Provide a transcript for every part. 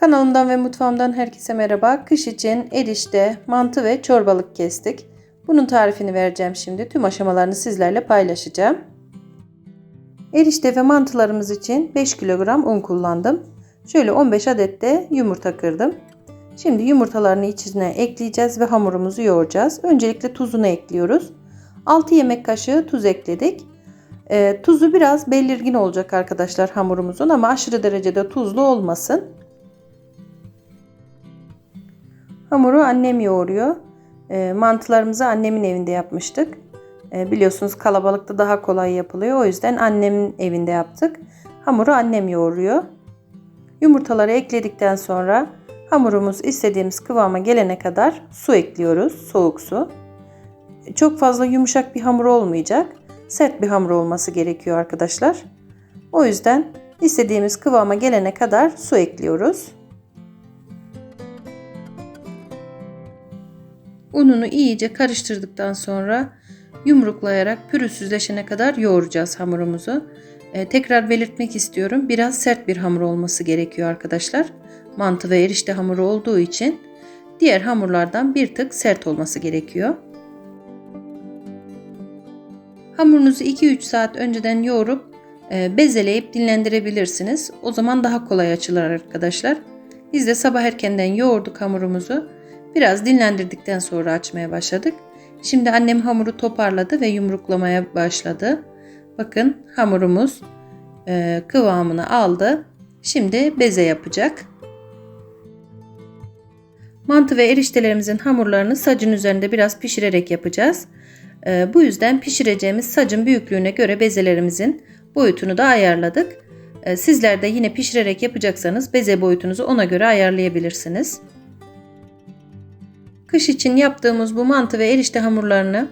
Kanalımdan ve mutfağımdan herkese merhaba. Kış için erişte, mantı ve çorbalık kestik. Bunun tarifini vereceğim şimdi. Tüm aşamalarını sizlerle paylaşacağım. Erişte ve mantılarımız için 5 kilogram un kullandım. Şöyle 15 adet de yumurta kırdım. Şimdi yumurtalarını içine ekleyeceğiz ve hamurumuzu yoğuracağız. Öncelikle tuzunu ekliyoruz. 6 yemek kaşığı tuz ekledik. E, tuzu biraz belirgin olacak arkadaşlar hamurumuzun ama aşırı derecede tuzlu olmasın. Hamuru annem yoğuruyor. E, mantılarımızı annemin evinde yapmıştık. E, biliyorsunuz kalabalıkta daha kolay yapılıyor. O yüzden annemin evinde yaptık. Hamuru annem yoğuruyor. Yumurtaları ekledikten sonra hamurumuz istediğimiz kıvama gelene kadar su ekliyoruz. Soğuk su. Çok fazla yumuşak bir hamur olmayacak. Sert bir hamur olması gerekiyor arkadaşlar. O yüzden istediğimiz kıvama gelene kadar su ekliyoruz. Ununu iyice karıştırdıktan sonra yumruklayarak pürüzsüzleşene kadar yoğuracağız hamurumuzu. Ee, tekrar belirtmek istiyorum. Biraz sert bir hamur olması gerekiyor arkadaşlar. Mantı ve erişte hamuru olduğu için diğer hamurlardan bir tık sert olması gerekiyor. Hamurunuzu 2-3 saat önceden yoğurup e, bezeleyip dinlendirebilirsiniz. O zaman daha kolay açılır arkadaşlar. Biz de sabah erkenden yoğurduk hamurumuzu. Biraz dinlendirdikten sonra açmaya başladık. Şimdi annem hamuru toparladı ve yumruklamaya başladı. Bakın hamurumuz e, kıvamını aldı. Şimdi beze yapacak. Mantı ve eriştelerimizin hamurlarını sacın üzerinde biraz pişirerek yapacağız. E, bu yüzden pişireceğimiz sacın büyüklüğüne göre bezelerimizin boyutunu da ayarladık. E, sizler de yine pişirerek yapacaksanız beze boyutunuzu ona göre ayarlayabilirsiniz. Kış için yaptığımız bu mantı ve erişte hamurlarını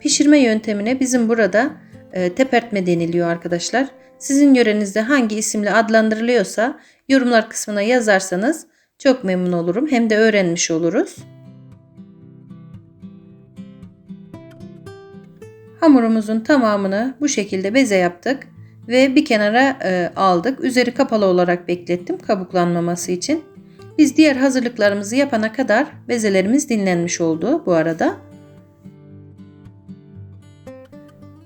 pişirme yöntemine bizim burada e, tepertme deniliyor arkadaşlar. Sizin yörenizde hangi isimle adlandırılıyorsa yorumlar kısmına yazarsanız çok memnun olurum. Hem de öğrenmiş oluruz. Hamurumuzun tamamını bu şekilde beze yaptık ve bir kenara e, aldık. Üzeri kapalı olarak beklettim kabuklanmaması için. Biz diğer hazırlıklarımızı yapana kadar bezelerimiz dinlenmiş oldu bu arada.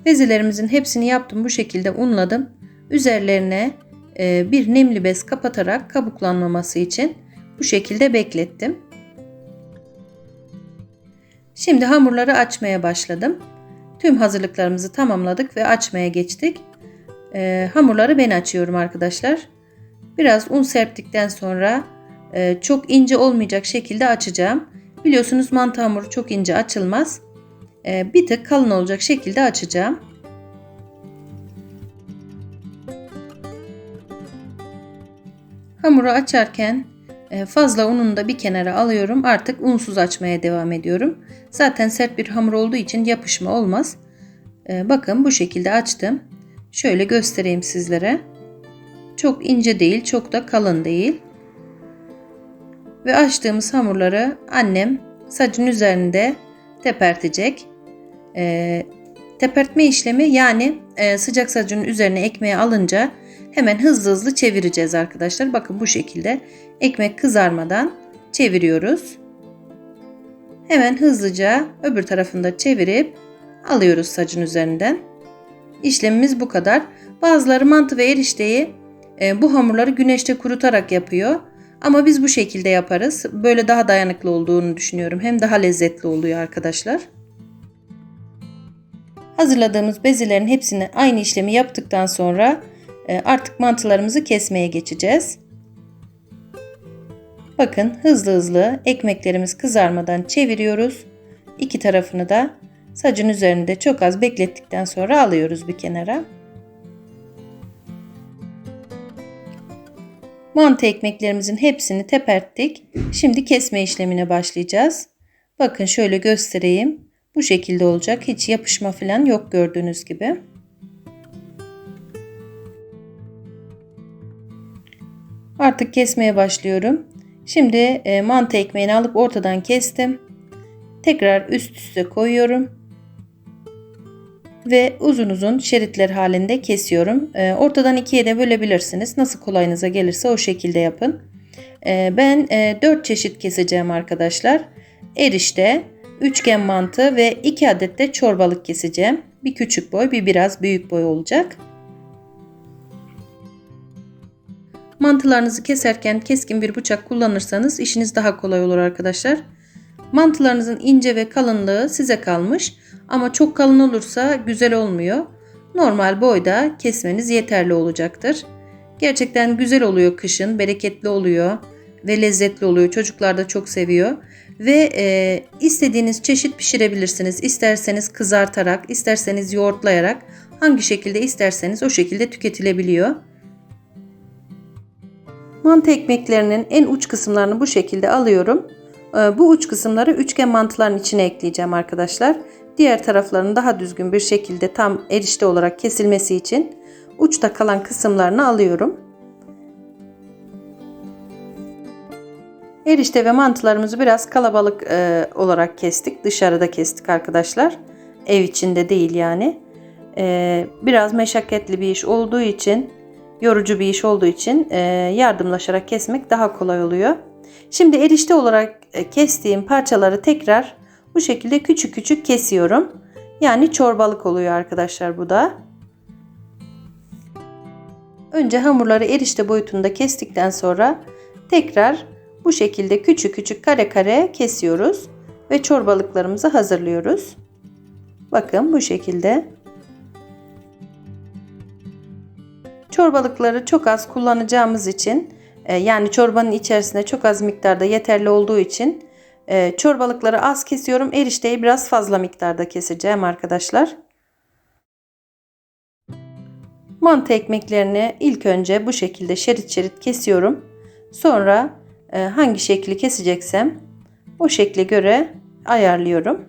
Bezelerimizin hepsini yaptım bu şekilde unladım. Üzerlerine e, bir nemli bez kapatarak kabuklanmaması için bu şekilde beklettim. Şimdi hamurları açmaya başladım. Tüm hazırlıklarımızı tamamladık ve açmaya geçtik. E, hamurları ben açıyorum arkadaşlar. Biraz un serptikten sonra çok ince olmayacak şekilde açacağım. Biliyorsunuz mantı hamuru çok ince açılmaz. E, bir tık kalın olacak şekilde açacağım. Hamuru açarken e, fazla ununu da bir kenara alıyorum. Artık unsuz açmaya devam ediyorum. Zaten sert bir hamur olduğu için yapışma olmaz. Bakın bu şekilde açtım. Şöyle göstereyim sizlere. Çok ince değil, çok da kalın değil. Ve açtığımız hamurları annem sacın üzerinde tepertecek. E, tepertme işlemi yani e, sıcak sacın üzerine ekmeği alınca hemen hızlı hızlı çevireceğiz arkadaşlar. Bakın bu şekilde ekmek kızarmadan çeviriyoruz. Hemen hızlıca öbür tarafında çevirip alıyoruz sacın üzerinden. İşlemimiz bu kadar. Bazıları mantı ve erişteyi e, bu hamurları güneşte kurutarak yapıyor. Ama biz bu şekilde yaparız. Böyle daha dayanıklı olduğunu düşünüyorum. Hem daha lezzetli oluyor arkadaşlar. Hazırladığımız bezelerin hepsini aynı işlemi yaptıktan sonra e, artık mantılarımızı kesmeye geçeceğiz. Bakın hızlı hızlı ekmeklerimiz kızarmadan çeviriyoruz. İki tarafını da sacın üzerinde çok az beklettikten sonra alıyoruz bir kenara. Mantı ekmeklerimizin hepsini teperttik. Şimdi kesme işlemine başlayacağız. Bakın şöyle göstereyim. Bu şekilde olacak. Hiç yapışma falan yok gördüğünüz gibi. Artık kesmeye başlıyorum. Şimdi e, mantı ekmeğini alıp ortadan kestim. Tekrar üst üste koyuyorum ve uzun uzun şeritler halinde kesiyorum. E, ortadan ikiye de bölebilirsiniz. Nasıl kolayınıza gelirse o şekilde yapın. Ee, ben 4 çeşit keseceğim arkadaşlar. Erişte, üçgen mantı ve 2 adet de çorbalık keseceğim. Bir küçük boy, bir biraz büyük boy olacak. Mantılarınızı keserken keskin bir bıçak kullanırsanız işiniz daha kolay olur arkadaşlar. Mantılarınızın ince ve kalınlığı size kalmış ama çok kalın olursa güzel olmuyor. Normal boyda kesmeniz yeterli olacaktır. Gerçekten güzel oluyor kışın, bereketli oluyor ve lezzetli oluyor. Çocuklar da çok seviyor. Ve e, istediğiniz çeşit pişirebilirsiniz. İsterseniz kızartarak, isterseniz yoğurtlayarak, hangi şekilde isterseniz o şekilde tüketilebiliyor. Mantı ekmeklerinin en uç kısımlarını bu şekilde alıyorum. E, bu uç kısımları üçgen mantıların içine ekleyeceğim arkadaşlar. Diğer taraflarını daha düzgün bir şekilde tam erişte olarak kesilmesi için uçta kalan kısımlarını alıyorum. Erişte ve mantılarımızı biraz kalabalık e, olarak kestik. Dışarıda kestik arkadaşlar. Ev içinde değil yani. E, biraz meşakkatli bir iş olduğu için, yorucu bir iş olduğu için e, yardımlaşarak kesmek daha kolay oluyor. Şimdi erişte olarak e, kestiğim parçaları tekrar bu şekilde küçük küçük kesiyorum. Yani çorbalık oluyor arkadaşlar bu da. Önce hamurları erişte boyutunda kestikten sonra tekrar bu şekilde küçük küçük kare kare kesiyoruz ve çorbalıklarımızı hazırlıyoruz. Bakın bu şekilde. Çorbalıkları çok az kullanacağımız için yani çorbanın içerisinde çok az miktarda yeterli olduğu için e, çorbalıkları az kesiyorum. Erişteyi biraz fazla miktarda keseceğim arkadaşlar. Mantı ekmeklerini ilk önce bu şekilde şerit şerit kesiyorum. Sonra e, hangi şekli keseceksem o şekle göre ayarlıyorum.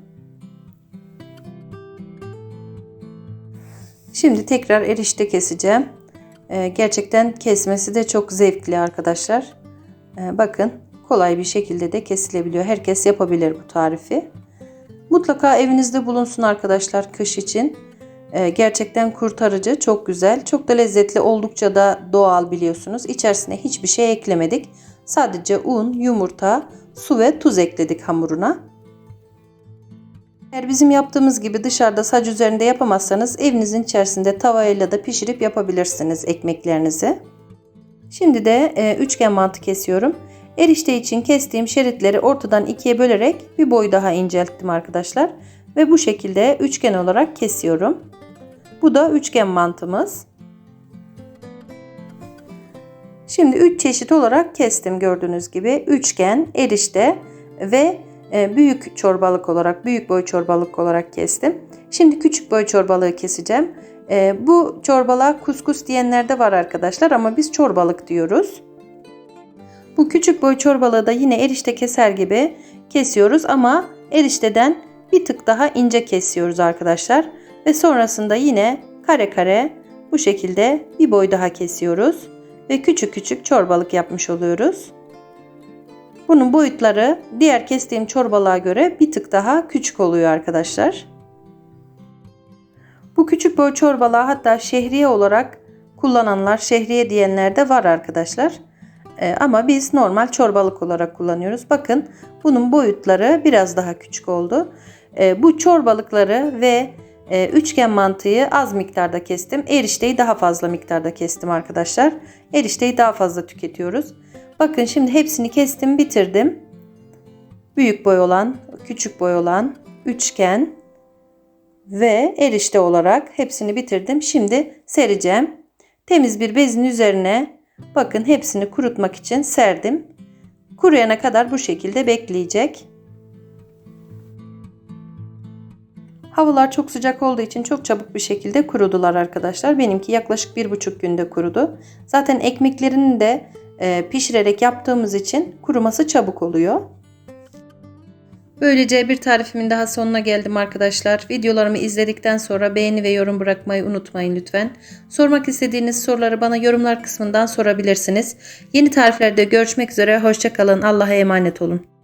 Şimdi tekrar erişte keseceğim. E, gerçekten kesmesi de çok zevkli arkadaşlar. E, bakın kolay bir şekilde de kesilebiliyor. Herkes yapabilir bu tarifi. Mutlaka evinizde bulunsun arkadaşlar kış için. Ee, gerçekten kurtarıcı, çok güzel, çok da lezzetli, oldukça da doğal biliyorsunuz. İçerisine hiçbir şey eklemedik. Sadece un, yumurta, su ve tuz ekledik hamuruna. Eğer bizim yaptığımız gibi dışarıda sac üzerinde yapamazsanız evinizin içerisinde tavayla da pişirip yapabilirsiniz ekmeklerinizi. Şimdi de e, üçgen mantı kesiyorum. Erişte için kestiğim şeritleri ortadan ikiye bölerek bir boy daha incelttim arkadaşlar. Ve bu şekilde üçgen olarak kesiyorum. Bu da üçgen mantımız. Şimdi 3 çeşit olarak kestim gördüğünüz gibi. Üçgen, erişte ve büyük çorbalık olarak, büyük boy çorbalık olarak kestim. Şimdi küçük boy çorbalığı keseceğim. E, bu çorbalığa kuskus diyenler de var arkadaşlar ama biz çorbalık diyoruz. Bu küçük boy çorbalığı da yine erişte keser gibi kesiyoruz ama erişteden bir tık daha ince kesiyoruz arkadaşlar. Ve sonrasında yine kare kare bu şekilde bir boy daha kesiyoruz. Ve küçük küçük çorbalık yapmış oluyoruz. Bunun boyutları diğer kestiğim çorbalığa göre bir tık daha küçük oluyor arkadaşlar. Bu küçük boy çorbalığı hatta şehriye olarak kullananlar, şehriye diyenler de var arkadaşlar. Ee, ama biz normal çorbalık olarak kullanıyoruz. Bakın bunun boyutları biraz daha küçük oldu. Ee, bu çorbalıkları ve e, üçgen mantıyı az miktarda kestim. Erişteyi daha fazla miktarda kestim arkadaşlar. Erişteyi daha fazla tüketiyoruz. Bakın şimdi hepsini kestim bitirdim. Büyük boy olan, küçük boy olan, üçgen ve erişte olarak hepsini bitirdim. Şimdi sereceğim. Temiz bir bezin üzerine bakın hepsini kurutmak için serdim. Kuruyana kadar bu şekilde bekleyecek. Havalar çok sıcak olduğu için çok çabuk bir şekilde kurudular arkadaşlar. Benimki yaklaşık bir buçuk günde kurudu. Zaten ekmeklerini de pişirerek yaptığımız için kuruması çabuk oluyor. Böylece bir tarifimin daha sonuna geldim arkadaşlar. Videolarımı izledikten sonra beğeni ve yorum bırakmayı unutmayın lütfen. Sormak istediğiniz soruları bana yorumlar kısmından sorabilirsiniz. Yeni tariflerde görüşmek üzere. Hoşçakalın. Allah'a emanet olun.